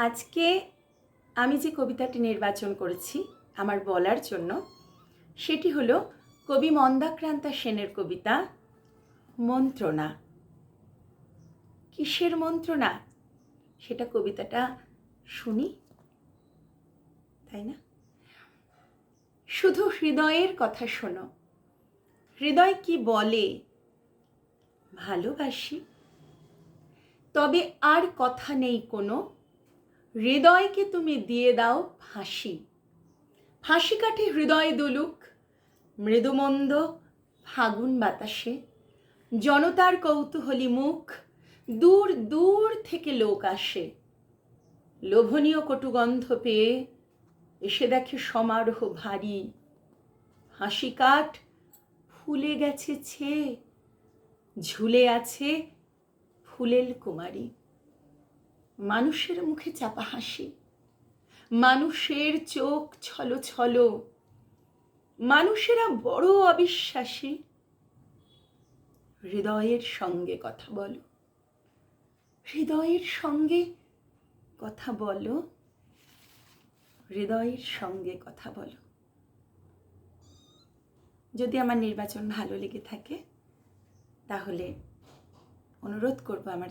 আজকে আমি যে কবিতাটি নির্বাচন করেছি আমার বলার জন্য, সেটি হলো কবি মন্দাক্রান্তা সেনের কবিতা, মন্ত্রণা। কিসের মন্ত্রণা? সেটা কবিতাটা শুনি, তাই না? শুধু হৃদয়ের কথা শোনো। হৃদয় কি বলে? ভালোবাসি। তবে আর কথা নেই কোনো হৃদয়কে তুমি দিয়ে দাও ফাঁসি। ফাঁসি কাঠে হৃদয় দুলুক, মৃদুমন্দ ফাগুন বাতাসে। জনতার কৌতূহলী মুখ, দূর দূর থেকে লোক আসে। লোভনীয় কটুগন্ধ পেয়ে এসে দেখে সমারোহ ভারী। হাসি কাঠ ফুলে গেছে ছে, ঝুলে আছে ফুলেল কুমারী। মানুষের মুখে চাপা হাসি। মানুষের চোখ ছলো ছলো। মানুষেরা বড় অবিশ্বাসী। হৃদয়ের সঙ্গে কথা বলো। হৃদয়ের সঙ্গে কথা বলো। হৃদয়ের সঙ্গে কথা বলো। যদি আমার নির্বাচন ভালো লেগে থাকে, তাহলে অনুরোধ করব আমার